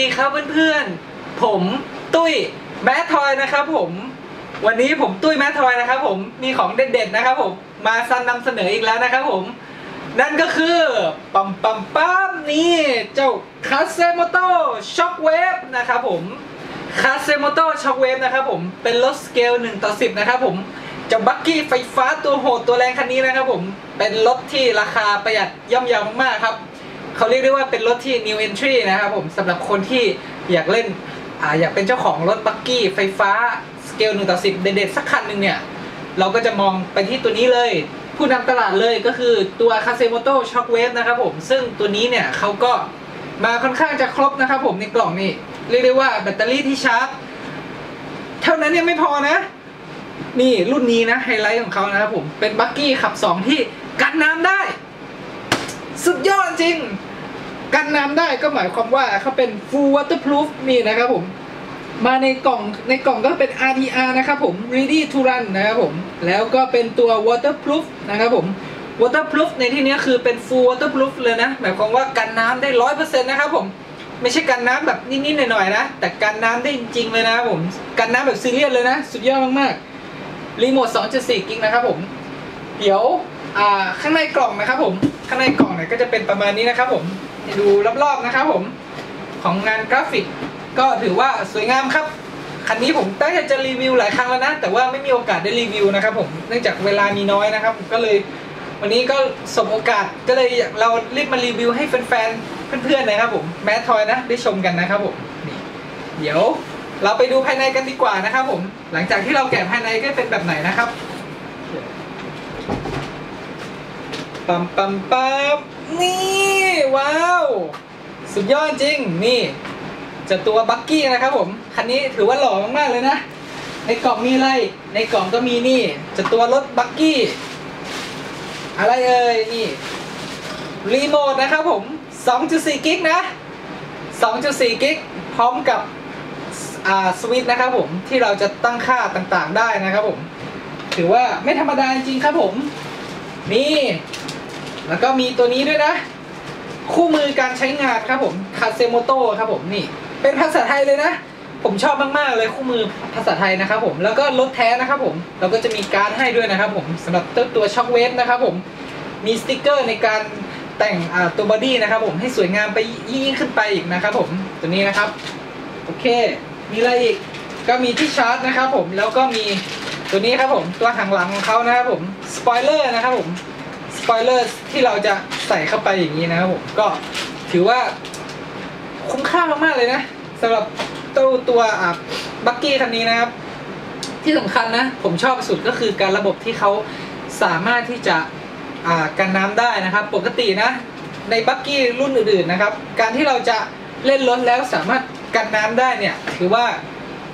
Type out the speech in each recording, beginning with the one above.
ดีครับเพื่อนๆ ผมตุ้ยแมททอยนะครับผมวันนี้ผมตุ้ยแมททอยนะครับผมมีของเด็ดๆนะครับผมมาซันนำเสนออีกแล้วนะครับผม นั่นก็คือปั๊มปั๊มปั๊มนี่เจ้าคาเซโมโตช็อคเวฟนะครับผมคาเซโมโตช็อคเวฟนะครับผมเป็นรถสเกล1ต่อ10 นะครับผมจ้าบักกี้ไฟฟ้าตัวโหดตัวแรงคันนี้นะครับผม เป็นรถที่ราคาประหยัดย่อมเยาวมากๆครับ เขาเรียกได้ว่าเป็นรถที่ new entry นะครับผมสำหรับคนที่อยากเล่นออยากเป็นเจ้าของรถบักกี้ไฟฟ้าสเกล1ต่อ10เด็ดๆสักคันหนึ่งเนี่ย เราก็จะมองไปที่ตัวนี้เลย ผู้นำตลาดเลยก็คือตัว c a s e m o t o Shockwave นะครับผม ซึ่งตัวนี้เนี่ยเขาก็มาค่อนข้างจะครบนะครับผมในกล่องนี่เรียกได้ว่าแบตเตอรี่ที่ชาร์จ เท่านั้นยังไม่พอนะ นี่รุ่นนี้นะไฮไลท์ของเขานะครับผมเป็นบักกี้ขับ 2 ที่กันน้ำได้ สุดยอดจริง กันน้ำได้ก็หมายความว่าเขาเป็น full waterproof นี่นะครับผม มาในกล่องในกล่องก็เป็น RTR นะครับผม ready to run นะครับผม แล้วก็เป็นตัว waterproof นะครับผม waterproof ในที่นี้คือเป็น full waterproof เลยนะ หมายความว่ากันน้ำได้ร้อยเปอร์เซ็นต์นะครับผมไม่ใช่กันน้ำแบบนิดๆหน่อยๆนะ แต่กันน้ำได้จริงๆเลยนะครับผม กันน้ำแบบซีเรียสเลยนะ สุดยอดมากๆรีโมท 2.4 กิกนะครับผม เดี๋ยวข้างในกล่องนะครับผม ข้างในกล่องเนี่ยก็จะเป็นประมาณนี้นะครับผม ดูรอบๆนะครับผมของงานกราฟิก ก็ถือว่าสวยงามครับ คันนี้ผมตั้งใจจะรีวิวหลายครั้งแล้วนะ แต่ว่าไม่มีโอกาสได้รีวิวนะครับผมเนื่องจากเวลามีน้อยนะครับ ก็เลยวันนี้ก็สมโอกาสก็เลยเรารีบมารีวิวให้แฟนๆเพื่อนๆนะครับผมแมททอยนะได้ชมกันนะครับผมนี่เดี๋ยวเราไปดูภายในกันดีกว่านะครับผม หลังจากที่เราแกะภายในก็เป็นแบบไหนนะครับปั๊มปั๊มปั๊ม นี่ว้าว สุดยอดจริง นี่จะตัวบักกี้นะครับผม คันนี้ถือว่าหล่อมากๆเลยนะ ในกล่องมีอะไร ในกล่องก็มีนี่จะตัวรถบักกี้ อะไรเอ่ยนี่รีโมทนะครับผม 2.4 กิกนะ 2.4 กิกพร้อมกับสวิตช์นะครับผมที่เราจะตั้งค่าต่างๆได้นะครับผม ถือว่าไม่ธรรมดาจริงครับผม นี่ แล้วก็มีตัวนี้ด้วยนะ คู่มือการใช้งานครับผมคาเซโมโตครับผมนี่ เป็นภาษาไทยเลยนะ ผมชอบมากๆเลยคู่มือภาษาไทยนะครับผมแล้วก็รถแท้นะครับผมเราก็จะมีการดให้ด้วยนะครับผมสำหรับตัวตัวช็อคเวฟนะครับผมมีสติกเกอร์ในการแต่งตัวบอดี้นะครับผมให้สวยงามไปยิ่งขึ้นไปอีกนะครับผมตัวนี้นะครับโอเค มีอะไรอีกก็มีที่ชาร์จนะครับผมแล้วก็มีตัวนี้ครับผมตัวหางหลังของเขานะครับผมสปอยเลอร์นะครับผม สปอยเลอร์ที่เราจะใส่เข้าไปอย่างนี้นะครับผมก็ถือว่าคุ้มค่ามากๆเลยนะสำหรับตัวตัวอะบักกี้คันนี้นะครับ ที่สำคัญนะ ผมชอบสุดก็คือการระบบที่เขาสามารถที่จะอ่ากันน้ำได้นะครับ ปกตินะ ในบักกี้รุ่นอื่นๆนะครับ การที่เราจะเล่นรถแล้วสามารถกันน้ำได้เนี่ย ถือว่า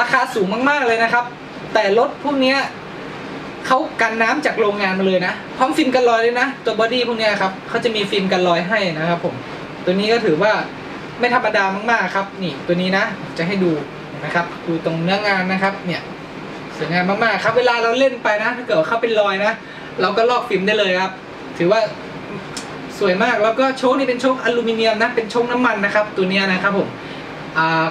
ราคาสูงมากๆเลยนะครับ แต่รถพวกนี้ เขากันน้ำจากโรงงานมาเลยนะ พร้อมฟิล์มกันรอยเลยนะ ตัวบอดี้พวกนี้ครับเขาจะมีฟิล์มกันรอยให้นะครับผม ตัวนี้ก็ถือว่าไม่ธรรมดามากๆครับ นี่ตัวนี้นะ จะให้ดูนะครับ ดูตรงเนื้องานนะครับ เนี่ยสวยงามมากๆครับ เวลาเราเล่นไปนะ ถ้าเกิดว่าเขาเป็นรอยนะ เราก็ลอกฟิล์มได้เลยครับ ถือว่าสวยมาก แล้วก็โชคนี่เป็นโชคอลูมิเนียมนะ เป็นโชคน้ำมันนะครับ ตัวนี้นะครับผม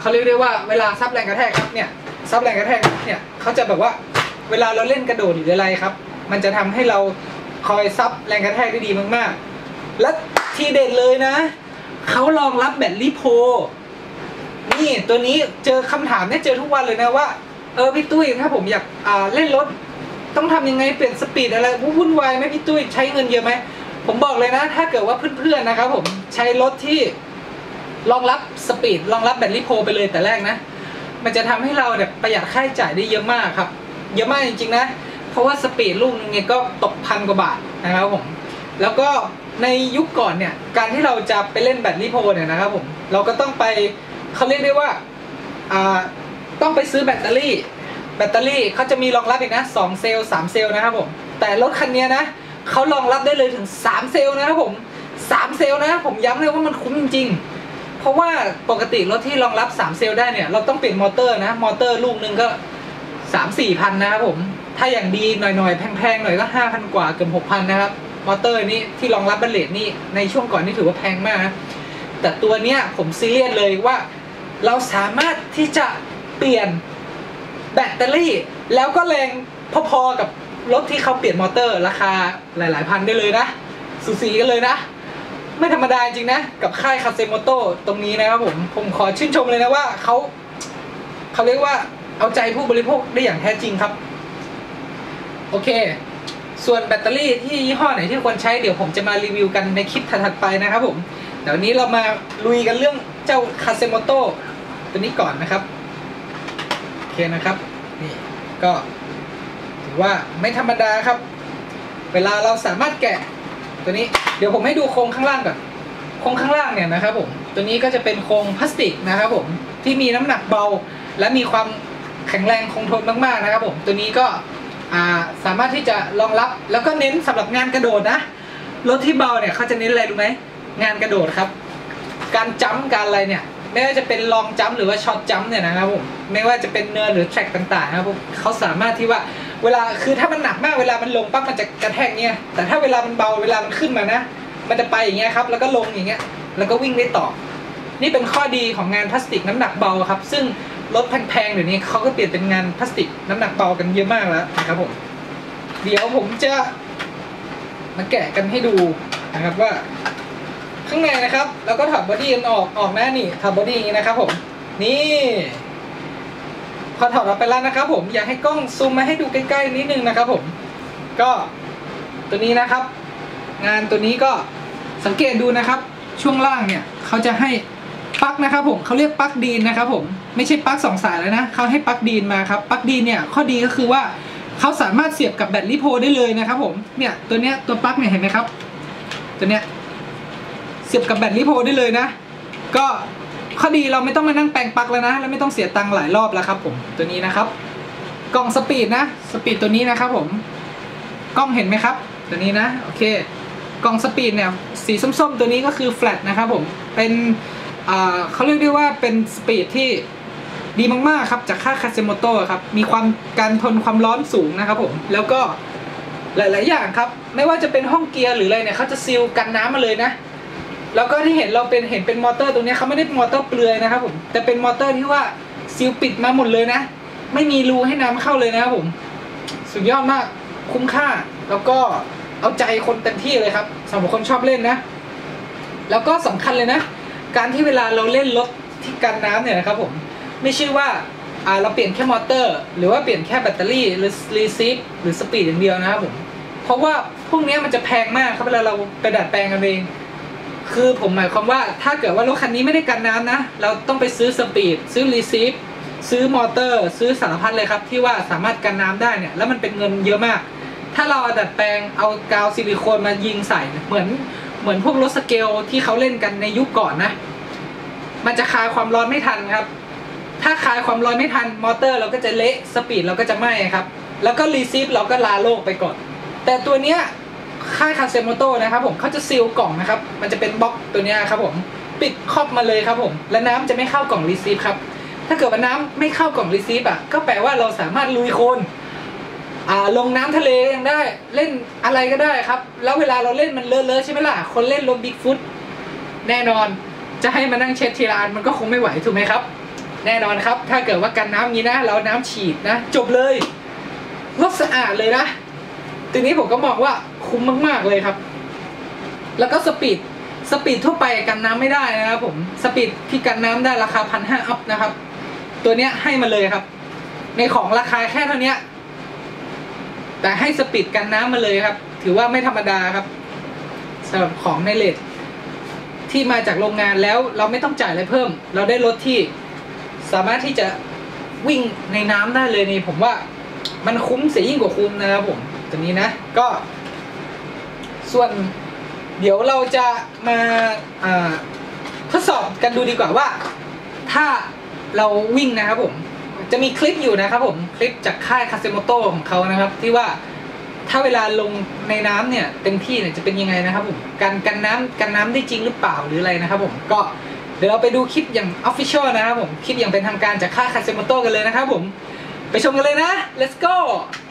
เขาเรียกได้ว่าเวลาซับแรงกระแทกครับ เนี่ยซับแรงกระแทกเนี่ยเขาจะแบบว่า เวลาเราเล่นกระโดดหรืออะไรครับ มันจะทำให้เราคอยซับแรงกระแทกได้ดีมากๆ และทีเด็ดเลยนะ เขารองรับแบตลิโพ นี่ตัวนี้เจอคำถามเนี่ยเจอทุกวันเลยนะว่า เออพี่ตุ้ยถ้าผมอยากอ่าเล่นรถ ต้องทำยังไงเปลี่ยนสปีดอะไรวุ่นวายไหมพี่ตุ้ยใช้เงินเยอะไหมผมบอกเลยนะ ถ้าเกิดว่าเพื่อนๆนะครับผมใช้รถที่รองรับสปีดรองรับแบตลิโพไปเลยแต่แรกนะ มันจะทำให้เราแบบประหยัดค่าใช้จ่ายได้เยอะมากครับ เยอะมากจริงๆนะ เพราะว่าสปีดลูกนึงเนี่ยก็ตกพันกว่าบาทนะครับผม แล้วก็ในยุคก่อนเนี่ย การที่เราจะไปเล่นแบตลิโพเนี่ยนะครับผม เราก็ต้องไปเขาเรียกได้ว่าอ่าต้องไปซื้อแบตเตอรี่ แบตเตอรี่เขาจะมีรองรับอีกนะ2เซลล์3เซลล์นะครับผม แต่รถคันนี้นะเขารองรับได้เลยถึง 3 เซลล์นะครับผม3เซลล์นะผมย้ำเลยว่ามันคุ้มจริงๆเพราะว่าปกติรถที่รองรับ 3 เซลล์ได้เนี่ย เราต้องเปลี่ยนมอเตอร์นะ มอเตอร์ลูกนึงก็ สามสี่พันนะครับผม ถ้าอย่างดีหน่อยๆ แพงๆ หน่อยก็ห้าพันกว่าเกือบหกพันนะครับ มอเตอร์นี้ที่รองรับบัลเลตนี่ในช่วงก่อนนี่ถือว่าแพงมากนะแต่ตัวเนี้ยผมซีเรียสเลยว่าเราสามารถที่จะเปลี่ยนแบตเตอรี่ แล้วก็แรงพอๆกับรถที่เขาเปลี่ยนมอเตอร์ราคาหลายๆพันได้เลยนะสูสีกันเลยนะ ไม่ธรรมดาจริงนะ กับค่ายคาเซโมโตตรงนี้นะครับผม ผมขอชื่นชมเลยนะว่าเขาเขาเรียกว่า เอาใจผู้บริโภคได้อย่างแท้จริงครับ โอเค ส่วนแบตเตอรี่ที่ยี่ห้อไหนที่ควรใช้เดี๋ยวผมจะมารีวิวกันในคลิปถัดๆไปนะครับผมแต่วันนี้เรามาลุยกันเรื่องเจ้าคาเซโมโตตัวนี้ก่อนนะครับ โอเคนะครับนี่ก็ถือว่าไม่ธรรมดาครับ เวลาเราสามารถแกะตัวนี้เดี๋ยวผมให้ดูโครงข้างล่างก่อนโครงข้างล่างเนี่ยนะครับผมตัวนี้ก็จะเป็นโครงพลาสติกนะครับผมที่มีน้ำหนักเบาและมีความ แข็งแรงคงทนมากๆนะครับผมตัวนี้ก็สามารถที่จะรองรับแล้วก็เน้นสำหรับงานกระโดดนะรถที่เบาเนี่ยเขาจะเน้นอะไรรู้ไหมงานกระโดดครับ การจัมการอะไรเนี่ยไม่ว่าจะเป็นลองจัมหรือว่าช็อตจัมเนี่ยนะครับผมไม่ว่าจะเป็นเนินหรือแทร็กต่างๆนะครับผมเขาสามารถที่ว่าเวลาคือถ้ามันหนักมากเวลามันลงปั๊บมันจะกระแทกเงี้ยแต่ถ้าเวลามันเบาเวลามันขึ้นมานะ มันจะไปอย่างเงี้ยครับแล้วก็ลงอย่างเงี้ยแล้วก็วิ่งได้ต่อ นี่เป็นข้อดีของงานพลาสติกน้ำหนักเบาครับ ซึ่ง รถแพงๆเดี๋ยวนี้เขาก็เปลี่ยนเป็นงานพลาสติกน้ำหนักเบากันเยอะมากแล้วนะครับผมเดี๋ยวผมจะมาแกะกันให้ดูนะครับว่า ข้างในนะครับ แล้วก็ถอดบอดี้กันออกออกหน้านี่ถอดบอดี้อย่างนี้นะครับ ผมนี่พอถอดออกไปแล้วนะครับผมอยากให้กล้องซูมมาให้ดูใกล้ๆนิดนึงนะครับ ผม ก็ตัวนี้นะครับ งานตัวนี้ก็สังเกตดูนะครับ ช่วงล่างเนี่ยเขาจะให้ปลั๊กนะครับ ผมเขาเรียกปลั๊กดีนนะครับ ผม ไม่ใช่ปลั๊กสองสายแล้วนะเขาให้ปลั๊กดีนมาครับปลั๊กดีนเนี่ยข้อดีก็คือว่าเขาสามารถเสียบกับแบตลิโพได้เลยนะครับผมเนี่ยตัวเนี้ยตัวปลั๊กเนี่ยเห็นไหมครับ ตัวเนี้ยเสียบกับแบตลิโพได้เลยนะ ก็ข้อดีเราไม่ต้องมานั่งแปลงปลั๊กแล้วนะ แล้วไม่ต้องเสียตังค์หลายรอบแล้วครับผมตัวนี้นะครับ กล้องสปีดนะสปีดตัวนี้นะครับผมกล้องเห็นไหมครับ ตัวนี้นะโอเคกล้องสปีดเนี่ยสีส้มๆ ตัวนี้ก็คือแฟลตนะครับผมเป็นเขาเรียกได้ว่าเป็นสปีดที่ ดีมากๆครับจากค่าคาเซโมโตครับมีความการทนความร้อนสูงนะครับผมแล้วก็หลาย ๆ อย่างครับ ไม่ว่าจะเป็นห้องเกียร์หรืออะไรเนี่ยเขาจะซีลกันน้ำมาเลยนะ แล้วก็ที่เห็นเราเป็นเห็นเป็นมอเตอร์ตรงนี้เขาไม่ได้มอเตอร์เปลือยนะครับผมแต่เป็นมอเตอร์ที่ว่าซีลปิดมาหมดเลยนะ ไม่มีรูให้น้ำเข้าเลยนะครับผม สุดยอดมากคุ้มค่า แล้วก็เอาใจคนเต็มที่เลยครับสำหรับคนชอบเล่นนะ แล้วก็สำคัญเลยนะ การที่เวลาเราเล่นรถที่กันน้ำเนี่ยนะครับผม ไม่ใช่ว่าอ่าเราเปลี่ยนแค่มอเตอร์ หรือว่าเปลี่ยนแค่แบตเตอรี่หรือรีซีฟหรือสปีดอย่างเดียวนะครับผมเพราะว่าพวกนี้มันจะแพงมากครับเวลาเราไปดัดแปลงกันเอง คือผมหมายความว่าถ้าเกิดว่ารถคันนี้ไม่ได้กันน้ำนะ เราต้องไปซื้อสปีดซื้อรีซีฟซื้อมอเตอร์ ซื้อสารพัดเลยครับ ที่ว่าสามารถกันน้ำได้เนี่ยแล้วมันเป็นเงินเยอะมาก ถ้าเราเอาดัดแปลงเอากาวซิลิโคนมายิงใส่เหมือนเหมือนพวกรถสเกลที่เขาเล่นกันในยุคก่อนนะ มันจะคายความร้อนไม่ทันครับ ถ้าคายความร้อนไม่ทันมอเตอร์เราก็จะเละสปีดเราก็จะไหม้ครับ แล้วก็รีซีฟเราก็ลาโลกไปก่อน แต่ตัวเนี้ยค่ายคาเซโมโตนะครับผมเขาจะซีลกล่องนะครับ มันจะเป็นบล็อกตัวเนี้ยครับผมปิดครอบมาเลยครับผม และน้ำจะไม่เข้ากล่องรีซีฟครับ ถ้าเกิดว่าน้ำไม่เข้ากล่องรีซีฟอะก็แปลว่าเราสามารถลุยโคลนลงน้ำทะเลยังได้เล่นอะไรก็ได้ครับ แล้วเวลาเราเล่นมันเลอะๆใช่ไหมล่ะ คนเล่นรถบิ๊กฟุตแน่นอนจะให้มานั่งเช็ดทีละอันมันก็คงไม่ไหวถูกไหมครับ แน่นอนครับ ถ้าเกิดว่ากันน้ำงี้นะเราน้ำฉีดนะ จบเลยรถสะอาดเลยนะทีนี้ผมก็มองว่าคุ้มมาก ๆเลยครับ แล้วก็สปีดสปีดทั่วไปกันน้ำไม่ได้นะครับผมสปีดที่กันน้ำได้ราคาพันห้าอัพนะครับ ตัวเนี้ยให้มาเลยครับ ในของราคาแค่เท่านี้แต่ให้สปีดกันน้ำมาเลยครับ ถือว่าไม่ธรรมดาครับสำหรับของในเลทที่มาจากโรงงานแล้วเราไม่ต้องจ่ายอะไรเพิ่ม เราได้รถที่ สามารถที่จะวิ่งในน้ำได้เลยนี่ผมว่ามันคุ้มเสียยิ่งกว่าคุ้มนะครับผมตัวนี้นะก็ ส่วนเดี๋ยวเราจะมาทดสอบกันดูดีกว่าว่า ถ้าเราวิ่งนะครับผมจะมีคลิปอยู่นะครับผมคลิปจากค่ายคาเซโมโตของเขานะครับ ที่ว่าถ้าเวลาลงในน้ำเนี่ยเต็มที่เนี่ยจะเป็นยังไงนะครับผมกันกันน้ำกันน้ำได้จริงหรือเปล่าหรืออะไรนะครับผมก็ เดี๋ยวเราไปดูคลิปอย่างออฟฟิเชียลนะครับผม คลิปอย่างเป็นทางการจากค่ายคาเซโมโตกันเลยนะครับผม ไปชมกันเลยนะ let's go「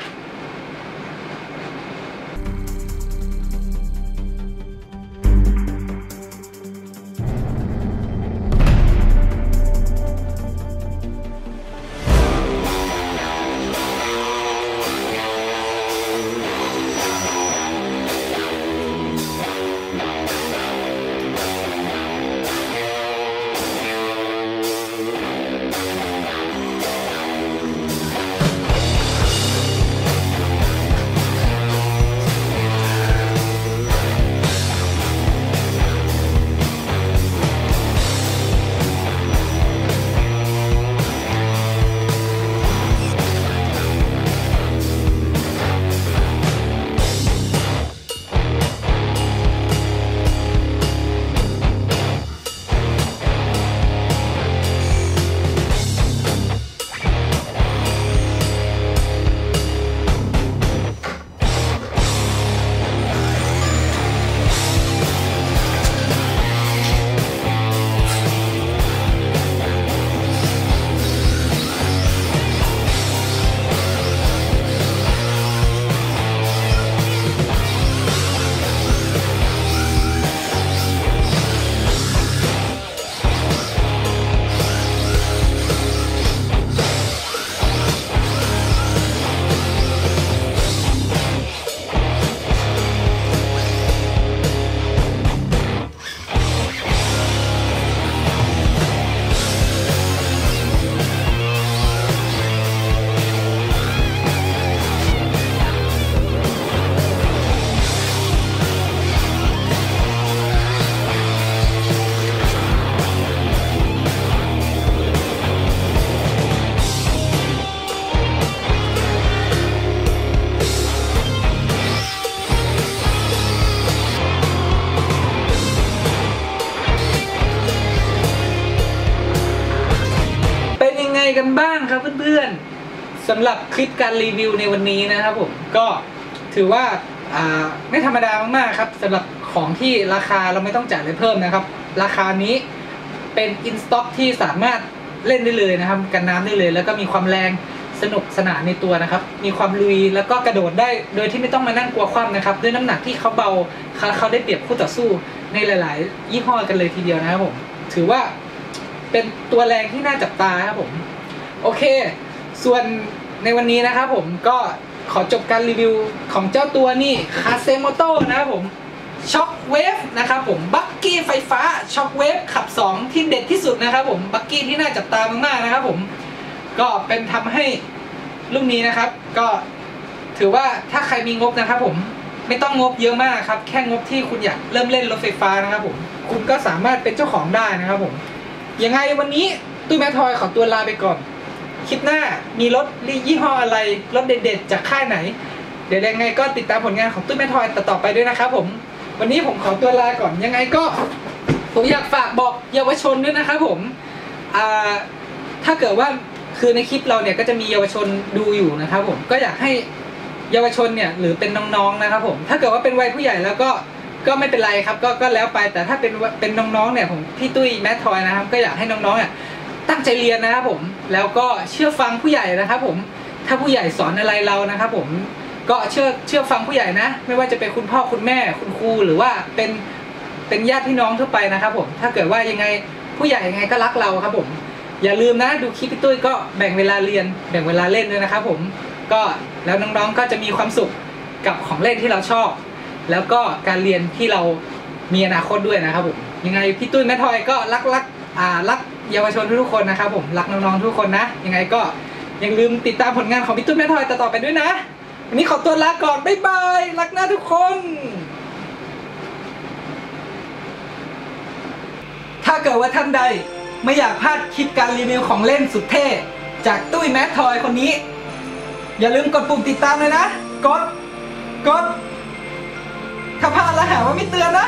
ำหรับคลิปการรีวิวในวันนี้นะครับผมก็ถือว่าไม่ธรรมดามากๆครับสำหรับของที่ราคาเราไม่ต้องจ่ายอะไรเพิ่มนะครับ ราคานี้เป็นอินสต็อกที่สามารถเล่นได้เลยนะครับ กันน้ำได้เลย แล้วก็มีความแรงสนุกสนานในตัวนะครับ มีความลุยแล้วก็กระโดดได้โดยที่ไม่ต้องมานั่งกลัวคว่ำนะครับ ด้วยน้ำหนักที่เขาเบาเขาเขาได้เปรียบคู่ต่อสู้ในหลาย ๆ ยี่ห้อกันเลยทีเดียวนะครับผม ถือว่าเป็นตัวแรงที่น่าจับตาครับผม โอเค ส่วน ในวันนี้นะครับผมก็ขอจบการรีวิวของเจ้าตัวนี่คาเซโมโตนะครับผมช็อคเวฟนะครับผมบักกี้ไฟฟ้าช็อคเวฟขับ 2 ที่เด็ดที่สุดนะครับผมบักกี้ที่น่าจับตามากๆนะครับผมก็เป็นทำให้รุ่นนี้นะครับ ก็ถือว่าถ้าใครมีงบนะครับผมไม่ต้องงบเยอะมากครับ แค่งบที่คุณอยากเริ่มเล่นรถไฟฟ้านะครับผมคุณก็สามารถเป็นเจ้าของได้นะครับผมยังไงวันนี้ตู้แมททอยขอตัวลาไปก่อน คลิปหน้ามีรถยี่ห้ออะไร รถเด็ดๆ จากค่ายไหน เดี๋ยวยังไงก็ติดตามผลงานของตู้ยแมททอยต่อๆไปด้วยนะครับผม วันนี้ผมขอตัวลาก่อนยังไงก็ ผมอยากฝากบอกเยาวชนด้วยนะครับผมถ้าเกิดว่าคือในคลิปเราเนี่ยก็จะมีเยาวชนดูอยู่นะครับผมก็อยากให้เยาวชนเนี่ยหรือเป็นน้องๆนะครับผมถ้าเกิดว่าเป็นวัยผู้ใหญ่แล้วก็ก็ไม่เป็นไรครับก็ก็แล้วไปแต่ถ้าเป็นเป็นน้องๆเนี่ยผมพี่ตุ้ยแมททอยนะครับ ก็อยากให้น้องๆเนี่ย ตั้งใจเรียนนะครับผม แล้วก็เชื่อฟังผู้ใหญ่นะครับผม ถ้าผู้ใหญ่สอนอะไรเรานะครับผม ก็เชื่อเชื่อฟังผู้ใหญ่นะ ไม่ว่าจะเป็นคุณพ่อคุณแม่คุณครูหรือว่าเป็นเป็นญาติพี่น้องทั่วไปนะครับผม ถ้าเกิดว่ายังไงผู้ใหญ่ยังไงก็รักเราครับผม อย่าลืมนะดูคลิปพี่ตุ้ยก็แบ่งเวลาเรียน แบ่งเวลาเล่นด้วยนะครับผม ก็แล้วน้องๆก็จะมีความสุขกับของเล่นที่เราชอบ แล้วก็การเรียนที่เรามีอนาคตด้วยนะครับผม ยังไงพี่ตุ้ยแม่ทอยก็รักรักอ่ารัก เยาวชนทุกคนนะครับผมรักน้องๆทุกคนนะ ยังไงก็ย่าลืมติดตามผลงานของพี่ตุ้ยแม่ทอยต่อๆไปด้วยนะ วันนี้ขอตัวลาก่อน บ๊ายบาย รักหน้าทุกคน ถ้าเกิดว่าท่านใดไม่อยากพลาดคลิปการรีวิวของเล่นสุดเท่ จากตุ้ยแมททอยคนนี้ อย่าลืมกดปุ่มติดตามเลยนะ กด กด ถ้าพลาดแล้วหาว่าไม่เตือนนะ